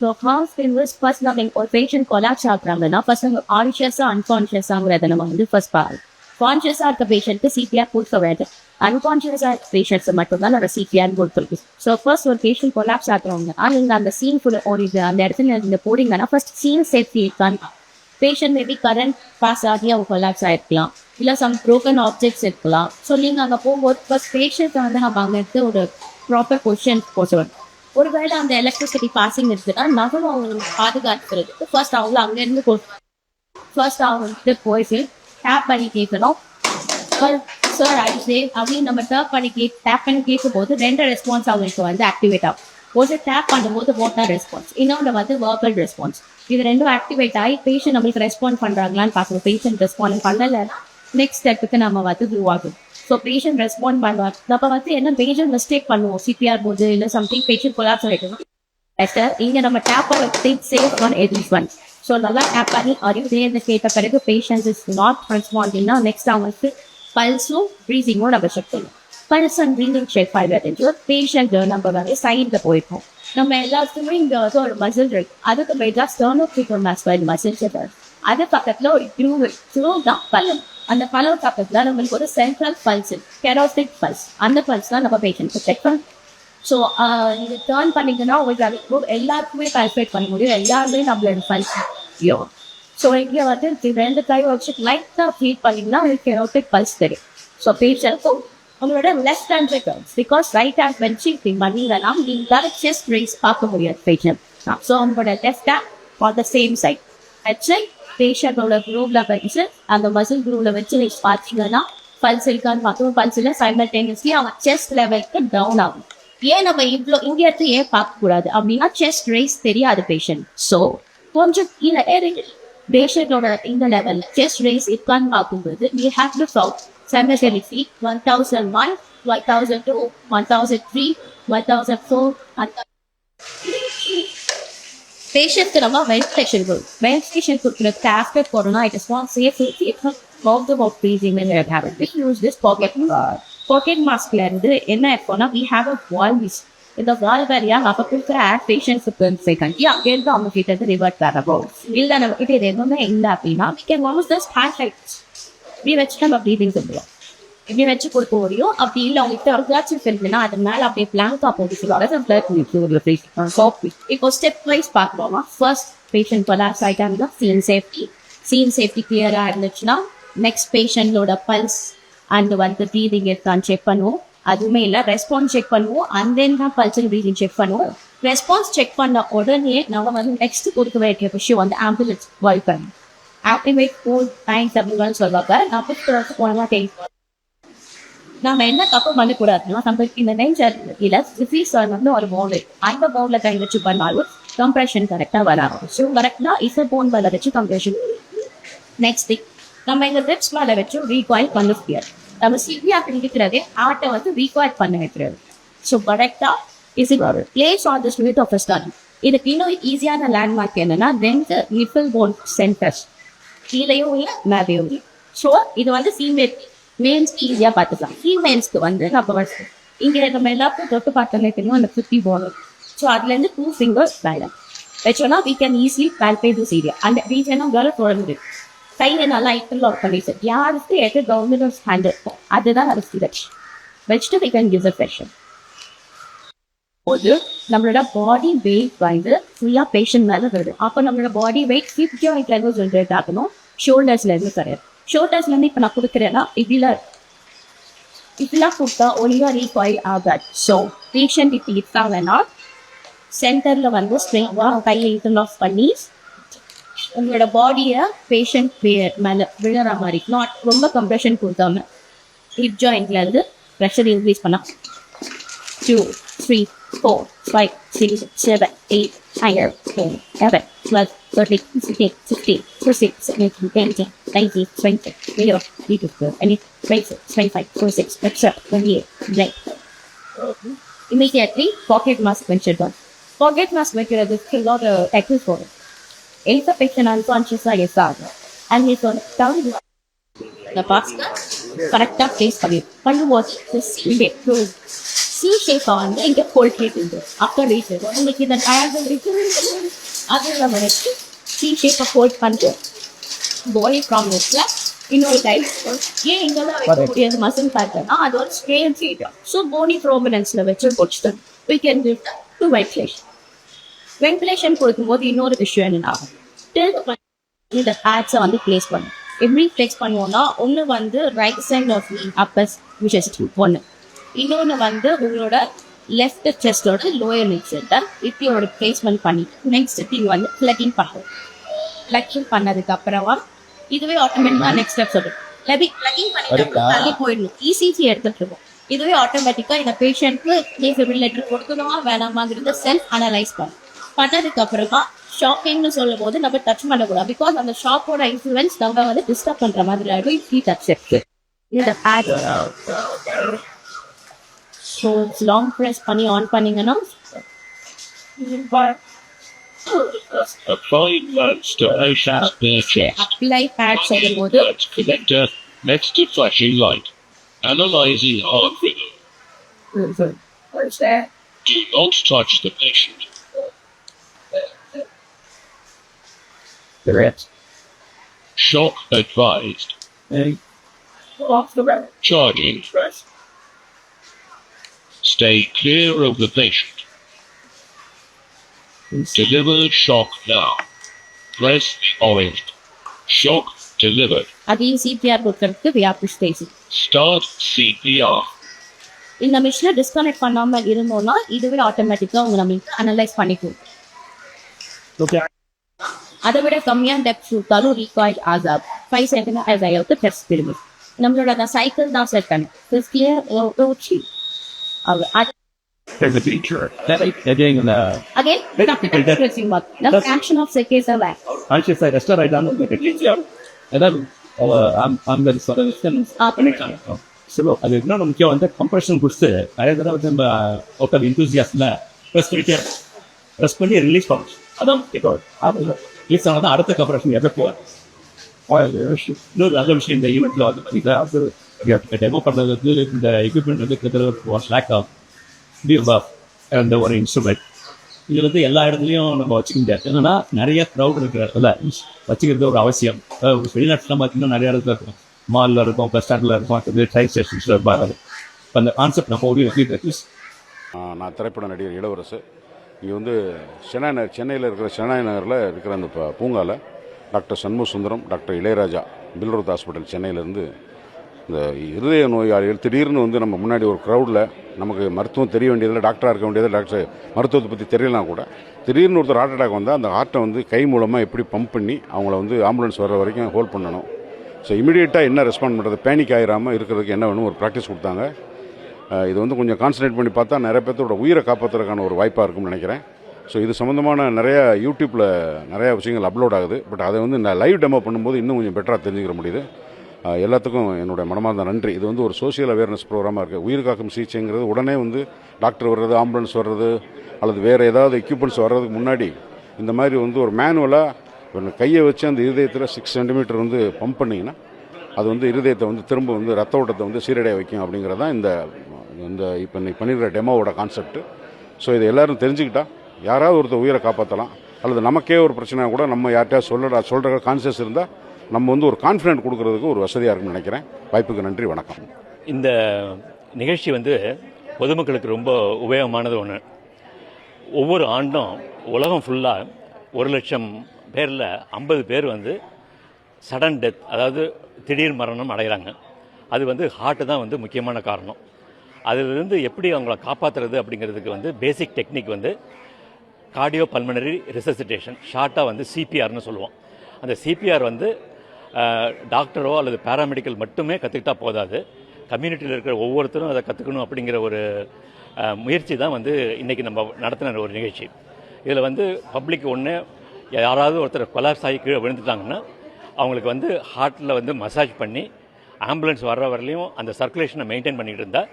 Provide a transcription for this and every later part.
So hours inverse first நம்ம ஒரு patient collapse ஆகுறாங்கன்னா first நம்ம கான்ஷியஸாக அன்கான்ஷியஸாங்கிறத நம்ம வந்து ஃபர்ஸ்ட் பாருங்க கான்ஷியஸாக இருக்க பேஷண்ட்க்கு சிபிஆர் கொடுக்க வேண்டும் அன்கான்ஷியஸாக இருக்க பேஷண்ட்ஸ் மட்டும்தான் நம்ம சிபிஆர் கொடுத்துருக்கு ஸோ ஃபர்ஸ்ட் ஒரு பேஷண்ட் கொலாப்ஸ் ஆகுறவங்க நீங்கள் அந்த சீன் ஃபுல் ஒரு இது அந்த இடத்துல இந்த போறீங்கன்னா ஃபர்ஸ்ட் சீன் சேஃப்டி இருக்கான்னு பேஷண்ட் மேபி கரண்ட் பாஸ் ஆகி அவங்க கொலாப்ஸ் ஆயிருக்கலாம் இல்லை சம் ப்ரோக்கன் ஆப்ஜெக்ட்ஸ் இருக்கலாம் ஸோ நீங்கள் அங்கே போகும்போது ஃபர்ஸ்ட் பேஷண்ட்டை வந்து நம்ம அங்கே எடுத்து ஒரு ப்ராப்பர் பொசிஷன் போச்சு ஒருவேளை அந்த எலக்ட்ரிசிட்டி பாசிங் இருக்குன்னா நகரம் அவங்களுக்கு பாதுகாக்கிறதுக்கு ஃபர்ஸ்ட் அவங்க அங்கேருந்து ஃபர்ஸ்ட் அவங்க போயிட்டு டேப் பண்ணி கேட்கணும் சார் ஆயிடுச்சு அப்படின்னு நம்ம டேப் பண்ணி கே டேப் பண்ணி கேட்கும் போது ரெண்டு ரெஸ்பான்ஸ் அவங்களுக்கு வந்து ஆக்டிவேட் ஆகும். ஒரு டேப் பண்ணும்போது மோட்டார் ரெஸ்பான்ஸ் இன்னொன்று வந்து வேர்பல் ரெஸ்பான்ஸ் இது ரெண்டும் ஆக்டிவேட் ஆகி பேஷண்ட் நம்மளுக்கு ரெஸ்பாண்ட் பண்ணுறாங்களான்னு பார்க்கணும். பேஷண்ட் ரெஸ்பாண்ட் பண்ணல நெக்ஸ்ட் ஸ்டெப்புக்கு நம்ம வந்து மூவ் ஆகும். ஸோ பேஷண்ட் ரெஸ்பாண்ட் பண்ணுவார் நம்ம வந்து என்ன பேஷண்ட் மிஸ்டேக் பண்ணுவோம்? சிபிஆர் போது இல்லை சம்திங் பேஷண்ட் கொலாப்ஸ் ஆகிடும் பெட்டர் இங்கே நம்ம டேப் பண்ணி save one every one so நல்லா டேப் பண்ணி அறிவு கேட்ட பிறகு பேஷன்ஸ் இஸ் நாட் ரெஸ்பாண்டிங்னா நெக்ஸ்ட் அவங்களுக்கு பல்ஸும் ப்ரீசிங்கும் நம்ம செக் பண்ணுவோம். பல்ஸ் அண்ட் ப்ரீசிங் செக் பண்ணுறது பேஷண்ட் நம்ம வந்து சைடில் போயிருக்கோம் நம்ம எல்லாத்துக்குமே இங்கே வந்து ஒரு மசில் இருக்கு. அதுக்கு மேலே ஸ்டர்னோக்ரிக்கல் மசில் மசில் அது பக்கத்தில் ஒரு க்ரூ க்ரூ தான். பல்லும் அந்த பலம் பக்கத்தில் நம்மளுக்கு ஒரு சென்ட்ரல் பல்ஸ் கெரோசிக் பல்ஸ் அந்த பல்ஸ் தான் நம்ம பேஷண்ட்க்கு செக் பண்ணணும். ஸோ இது டேர்ன் பண்ணீங்கன்னா உங்களுக்கு அது எல்லாருக்குமே கால்குலேட் பண்ண முடியும். எல்லாருமே நம்மளோட பல்ஸ் யோ ஸோ இங்கே வந்து இது ரெண்டு கை வச்சு லைட்டாக ஃபீட் பண்ணிங்கன்னா உங்களுக்கு கெரோட்டிக் பல்ஸ் தெரியும். ஸோ பேஷண்ட்க்கும் உங்களோட லெஃப்ட் ஹேண்ட் ரெக்கர்ஸ் பிகாஸ் ரைட் ஹேண்ட் வச்சு இப்படி பண்ணீங்கன்னா நீங்களால செஸ்ட் ரேஸ் பார்க்க முடியாது பேஷண்ட் ஸோ அவங்களோட left hand on the same side வச்சு பேஷண்டோட குரூப்ல வச்சு அந்த மசில் குரூப்ல வச்சு நீங்க பார்த்தீங்கன்னா பல்ஸ் இருக்கான்னு பார்த்தோம். பல்ஸ்ல இல்லை சைமல்டேனியஸ்லி அவங்க செஸ்ட் லெவலுக்கு டவுன் ஆகும். ஏன் நம்ம இவ்வளோ இங்க இருந்து ஏன் பார்க்க கூடாது அப்படின்னா செஸ்ட் ரேஸ் தெரியாது பேஷண்ட் ஸோ கொஞ்சம் கீழே இறங்கி பேஷண்டோட இந்த லெவல் செஸ்ட் ரேஸ் இருக்கான்னு பார்க்கும்போது மே ஹாப் டூ ஃபவுட் செமெட்டெரிஃபி one thousand one one thousand two one thousand three one thousand four and பேஷண்ட்க்கு நம்ம வென்டிலேஷன் கொடுக்கும் வென்டிலேஷன் கொடுக்குறதுக்கு after corona it is not safe problem of breathing habit we use this pocket pocket மாஸ்க்ல இருந்து என்ன இருக்கும்னா we have a வால்விஸ் இந்த வால் வழியா நம்ம கொடுக்குற ஆட் பேஷண்ட்ஸுக்கு செகண்ட் அங்கேருந்து அவங்க கிட்ட இருந்து ரிவர்ட் வரப்போ இல்லை நம்ம கிட்ட இது எதுவுமே இல்லை அப்படின்னா we can was this hand light we வச்சு நம்ம ப்ரீதிங் சொல்லுவோம் இப்படி வச்சு கொடுக்க முடியும்? அப்படி இல்லை அவங்ககிட்ட ஒரு கிளாச்சும் இருக்குன்னா அது மேலே அப்படியே பிளாங்கா போட்டு சொல்லுவாங்க. இப்போ ஸ்டெப் வைஸ் பார்க்குறோமா ஃபர்ஸ்ட் பேஷண்ட் கொலாப்ஸ் ஆகிட்டாங்கன்னா சீன் சேஃப்டி சீன் சேஃப்டி கிளியராக இருந்துச்சுன்னா நெக்ஸ்ட் பேஷண்டோட பல்ஸ் அண்ட் வந்து ப்ரீதிங் இருக்கான்னு செக் பண்ணுவோம். அதுவுமே இல்லை ரெஸ்பான்ஸ் செக் பண்ணுவோம். அண்ட் தென் தான் பல்ஸ் அண்ட் ப்ரீதிங் செக் பண்ணுவோம். ரெஸ்பான்ஸ் செக் பண்ண உடனே நம்ம வந்து நெக்ஸ்ட் கொடுக்க வேண்டிய விஷயம் வந்து ambulance welcome activate four nine seven சொல்லுவாங்க. நான் போனமா தெரியும் நாம என்ன தப்பு பண்ணக்கூடாதுன்னா நம்மளுக்கு இந்த நெஞ்சர் இல்ல டிசீஸ் வந்து ஒரு மோடு அந்த மோட்ல கை வச்சு பண்ணாலும் கம்ப்ரெஷன் கரெக்டா வராது. ஸோ கரெக்டா இசை போன் மேல வச்சு கம்ப்ரெஷன் நெக்ஸ்ட் திங் நம்ம இந்த ரிப்ஸ் மேல வச்சு ரீகாயில் பண்ண முடியாது. நம்ம சிவியா இருக்கிறதே ஆட்டை வந்து ரீகாயில் பண்ண வைக்கிறது. ஸோ கரெக்டா is it place on the smith of start இதுக்கு இன்னும் ஈஸியான லேண்ட்மார்க் என்னன்னா ரெண்டு நிப்பிள் போன் சென்டர்ஸ் கீழேயும் இல்லை மேலேயும் இல்லை. ஸோ இது வந்து ஃபீமேல் மேல்ஸ்க்கு ஈஸியாக பார்த்துக்கலாம். ஃபீமேல்ஸ்க்கு வந்து நம்ம வந்து இங்கே நம்ம எல்லாருக்கும் தொட்டு பார்த்தாலே தெரியும் அந்த ஃபிஃப்டி போனோம் ஸோ அதுலேருந்து டூ ஃபிங்கர்ஸ் வேலை வச்சோன்னா we can easily palpate this area அந்த ரீஜனை உங்களால் தொடர்ந்து கையை நல்லா ஐட்டில் லாக் பண்ணிட்டு யாருக்கு எது கவர்மெண்ட் ஹேண்ட் இருக்கும் அதுதான் அது சிலக்ஷ் வச்சுட்டு we can give a pressure போது நம்மளோட பாடி வெயிட் வந்து ஃபுல்லாக பேஷண்ட் மேலே வருது. அப்போ நம்மளோட பாடி வெயிட் ஹிப் ஜாயிண்ட்ல இருந்து ஜென்ரேட் ஆகணும் ஷோல்டர்ஸ்ல இருந்து கிடையாது ஷோல்டர்ஸ்ல இருந்து இப்போ நான் கொடுக்குறேன்னா இப்படில இப்படிலாம் கொடுத்தா ஒழுங்காக ரீகாயில் ஆகாது. ஸோ பேஷண்ட் இப்படி இருக்காங்கன்னா சென்டரில் வந்து ஸ்ட்ரெயிட்டாக கையை இன்டர்ன் ஆஃப் பண்ணி உங்களோட பாடியை பேஷண்ட் மேலே விழுற மாதிரி நாட் ரொம்ப கம்ப்ரெஷன் கொடுத்தாம ஹிப் ஜாயிண்ட்ல இருந்து ப்ரெஷர் இன்க்ரீஸ் பண்ணா two three four five six seven eight nine ten eleven twelve Thirteen sixteen sixteen six seventeen eighteen nineteen twenty twenty twenty two twenty twenty six twenty five twenty six twenty eight nine immediately pocket mask ventured on. Pocket mask வைக்கிறது a lot of techniques for it. If a patient unconscious ஆக and he's on down the mask கரெக்டாக place பண்ணி பண்ணும்போது this will be approved. C shape வந்து இங்க Colgate இருக்கு Appar reach உங்களுக்கு இந்த டயர் இருக்கு அதில் வரைக்கும் சி ஷேப்பை ஹோல்ட் பண்ணிட்டு பாடி ப்ராப்ளம்ஸ்ல இன்னொரு டைப் ஏன் இங்கெல்லாம் வைக்க முடியாது? மசில் ஃபேக்டர்னா அது ஒரு ஸ்கேல் ஃபீட் ஸோ போனி ப்ரோமினன்ஸ்ல வச்சு போச்சுட்டு we can give to ventilation ventilation கொடுக்கும்போது இன்னொரு விஷயம் என்னன்னா இந்த பேட்ஸை வந்து பிளேஸ் பண்ணும் எப்படி பிளேஸ் பண்ணுவோம்னா ஒன்று வந்து ரைட் சைட் ஆஃப் அப்பஸ் விஷஸ் ஒன்று இன்னொன்று வந்து உங்களோட லெஃப்ட் செஸ்டோட லோயர் லிக் சென்டர் இப்படியோட பிளேஸ்மெண்ட் பண்ணிட்டு நெக்ஸ்ட் நீங்கள் வந்து பிளக்கிங் பண்ணுவோம். பிளக்கிங் பண்ணதுக்கு அப்புறமா இதுவே ஆட்டோமேட்டிக்கா நெக்ஸ்ட் ஸ்டெப் சொல்லும் பிளக்கிங் பண்ணிட்டு தள்ளி போயிடணும். இசிஜி எடுத்துட்டு இருக்கோம். இதுவே ஆட்டோமேட்டிக்கா இந்த பேஷண்ட்க்கு டீஃபிபிரிலேட்டர் கொடுக்கணுமா வேணாமாங்கிறத செல்ஃப் அனலைஸ் பண்ணும். பண்ணதுக்கு அப்புறமா ஷாக்கிங்னு சொல்லும் போது நம்ம டச் பண்ணக்கூடாது. பிகாஸ் அந்த ஷாப்போட இன்ஃபுளுன்ஸ் நம்ம வந்து டிஸ்டர்ப் பண்ற மாதிரி ஆயிடும். டச் இருக்கு ஆட் ஸோ லாங் ப்ரெஸ் பண்ணி ஆன் பண்ணீங்கன்னா Apply gloves to OSHA's bare chest. Apply pad செய்யும் போது Blood collector next to flashing light. Analyzing heart rhythm. Do not touch the patient. Shock advised. Charging. Stay clear of the patient. Deliver shock now. Press the orange. Shock delivered. அதையும் CPR கொடுக்கறதுக்கு வியாபிஸ் பேசி Start CPR. இந்த மிஷினை disconnect பண்ணாம இருந்தோம்னா இதுவே ஆட்டோமேட்டிக்கா உங்க நம்மளுக்கு அனலைஸ் பண்ணிக்கும் அதை விட கம்மியா டெப்த் கொடுத்தாலும் ரீகாயில் ஆகாது ஃபைவ் செகண்ட் ஆஸ் ஆயிரத்து டெஸ்ட் திரும்பி நம்மளோட அந்த சைக்கிள் தான் செட் பண்ணும் ஃபிஃப்டியர் there's a picture. That is again the. Again, that's pressing button. The fraction of seconds are left. I should say, that's what I done with the teacher. And then, uh, I'm, I'm very sorry. Ah, ಸರಿ ಅದು ಇನ್ನೊಂದು ಮುಖ್ಯ ಅಂತ compression ಗುಡ್ಸ್ತಾ ಇದೆ ಅದೇ ನಮ್ಮ out of ಇಂಥೂಸಿಯಾಸ್ನ press ಮಾಡಿ ಪ್ರೆಸ್ ಮಾಡಿ ರಿಲೀಸ್ ಮಾಡಿ ಅದೊಂದು ಟಿಕೋಟ್ ಆಮೇಲೆ ರಿಲೀಸ್ ಮಾಡೋದು ಅರ್ಥ ಕಂಪ್ರೆಷನ್ ಎಫೆಕ್ಟ್ ಅದು ವಿಷಯ ಈವೆಂಟ್ ಅದು டெமோ பண்ணுறது வந்து இந்த எக்யூப்மெண்ட் வந்து கிட்டத்தட்ட ஒன் லேக் ஆகும் அந்த ஒரு இன்ஸ்ட்ருமெண்ட் இது வந்து எல்லா இடத்துலையும் நம்ம வச்சுக்க முடியாது என்னன்னா நிறைய க்ரௌட் இருக்கிற இடத்துல வச்சுக்கிறது ஒரு அவசியம். அஹ் வெளிநாட்டுலாம் பார்த்தீங்கன்னா நிறைய இடத்துல இருக்கும். மாலில் இருக்கும் பஸ் ஸ்டாண்டில் இருக்கும் அது ட்ரெயின் ஸ்டேஷன்ஸில் இருப்பாங்க. இப்போ அந்த கான்செப்ட் நம்ம ஓடி ஆ, நான் திரைப்பட நடிகர் இளவரசு. இங்கே வந்து சென்னை நகர் சென்னையில் இருக்கிற சென்னை நகரில் இருக்கிற அந்த ப- doctor Shanmuga Sundaram doctor Ilaiyaraja Billroth hospital சென்னையிலேருந்து இந்த இருதய நோயாளிகள் திடீர்னு வந்து நம்ம முன்னாடி ஒரு க்ரௌடில் நமக்கு மருத்துவம் தெரிய வேண்டியதில்லை டாக்டராக இருக்க வேண்டியது டாக்டர் மருத்துவத்தை பற்றி தெரியலாம் கூட திடீர்னு ஒருத்தர் ஹார்ட் அட்டாக் வந்தால் அந்த ஹார்ட்டை வந்து கை மூலமாக எப்படி பம்ப் பண்ணி அவங்கள வந்து ஆம்புலன்ஸ் வர்ற வரைக்கும் ஹோல்ட் பண்ணணும். ஸோ இமீடியட்டாக என்ன ரெஸ்பாண்ட் பண்ணுறது பேனிக் ஆகிராமல் இருக்கிறதுக்கு என்ன வேணும் ஒரு ப்ராக்டிஸ் கொடுத்தாங்க. இது வந்து கொஞ்சம் கான்சன்ட்ரேட் பண்ணி பார்த்தா நிறைய பேர்த்தோட உயிரை காப்பாற்றுறதுக்கான ஒரு வாய்ப்பாக இருக்கும்னு நினைக்கிறேன். ஸோ இது சம்மந்தமான நிறையா யூடியூப்பில் நிறையா விஷயங்கள் அப்லோட் ஆகுது. பட் அதை வந்து நான் லைவ் டெமோ பண்ணும்போது இன்னும் கொஞ்சம் பெட்டராக தெரிஞ்சுக்கிற முடியுது. எல்லாத்துக்கும் என்னுடைய மனமார்ந்த நன்றி. இது வந்து ஒரு சோஷியல் அவேர்னஸ் ப்ரோக்ராமாக இருக்குது உயிர் காக்கும் சிகிச்சைங்கிறது உடனே வந்து டாக்டர் வர்றது ஆம்புலன்ஸ் வர்றது அல்லது வேறு ஏதாவது எக்யூப்மெண்ட்ஸ் வர்றதுக்கு முன்னாடி இந்த மாதிரி வந்து ஒரு மேனுவலாக கையை வச்சு அந்த இருதயத்தில் சிக்ஸ் சென்டிமீட்டர் வந்து பம்ப் பண்ணிங்கன்னா அது வந்து இருதயத்தை வந்து திரும்ப வந்து ரத்த ஓட்டத்தை வந்து சீரடைய வைக்கும் அப்படிங்கிறது தான் இந்த இந்த இப்போ இன்னைக்கு பண்ணிடுற டெமோவோட கான்செப்ட் ஸோ இதை எல்லோரும் தெரிஞ்சுக்கிட்டா யாராவது ஒருத்தர் உயிரை காப்பாற்றலாம் அல்லது நமக்கே ஒரு பிரச்சனை கூட நம்ம யார்கிட்டயா சொல்லடா சொல்கிற கான்சியஸ் இருந்தால் நம்ம வந்து ஒரு கான்ஃபிடென்ட் கொடுக்கறதுக்கு ஒரு வசதியாக இருக்கும்னு நினைக்கிறேன். வாய்ப்புக்கு நன்றி வணக்கம். இந்த நிகழ்ச்சி வந்து பொதுமக்களுக்கு ரொம்ப உபயோகமானது ஒன்று ஒவ்வொரு ஆண்டும் உலகம் ஃபுல்லாக ஒரு லட்சம் பேரில் ஐம்பது பேர் வந்து சடன் டெத் அதாவது திடீர் மரணம் அடைகிறாங்க. அது வந்து ஹார்ட்டு தான் வந்து முக்கியமான காரணம். அதிலிருந்து எப்படி அவங்கள காப்பாற்றுறது அப்படிங்கிறதுக்கு வந்து பேசிக் டெக்னிக் வந்து கார்டியோ பல்மனரி ரிசசிட்டேஷன் ஷார்ட்டாக வந்து சிபிஆர்னு சொல்லுவோம். அந்த சிபிஆர் வந்து டாக்டரோ அல்லது பேராமெடிக்கல் மட்டுமே கற்றுக்கிட்டா போதாது. கம்யூனிட்டியில் இருக்கிற ஒவ்வொருத்தரும் அதை கற்றுக்கணும் அப்படிங்கிற ஒரு முயற்சி தான் வந்து இன்றைக்கி நம்ம நடத்தின ஒரு நிகழ்ச்சி. இதில் வந்து பப்ளிக் ஒன்று யாராவது ஒருத்தர் கொலாப்ஸ் ஆகி கீழே விழுந்துட்டாங்கன்னா அவங்களுக்கு வந்து ஹார்ட்டில் வந்து மசாஜ் பண்ணி ஆம்புலன்ஸ் வர்ற வரலையும் அந்த சர்க்குலேஷனை மெயின்டைன் பண்ணிகிட்டு இருந்தால்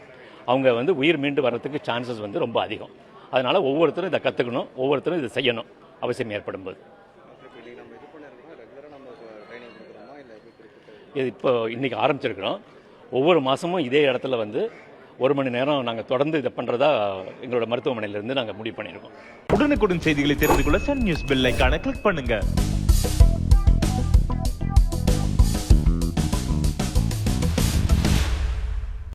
அவங்க வந்து உயிர் மீண்டு வர்றதுக்கு சான்சஸ் வந்து ரொம்ப அதிகம். அதனால் ஒவ்வொருத்தரும் இதை கற்றுக்கணும் ஒவ்வொருத்தரும் இதை செய்யணும். அவசியம் ஏற்படும் போது இது இப்போ இன்றைக்கி ஆரம்பிச்சிருக்கிறோம். ஒவ்வொரு மாதமும் இதே இடத்துல வந்து ஒரு மணி நேரம் நாங்கள் தொடர்ந்து இதை பண்ணுறதா எங்களோட மருத்துவமனையிலேருந்து நாங்கள் முடிவு பண்ணியிருக்கோம். உடனுக்குடன் செய்திகளை தெரிந்து கொள்ள சன் நியூஸ் பெல் ஐகானை கிளிக் பண்ணுங்கள்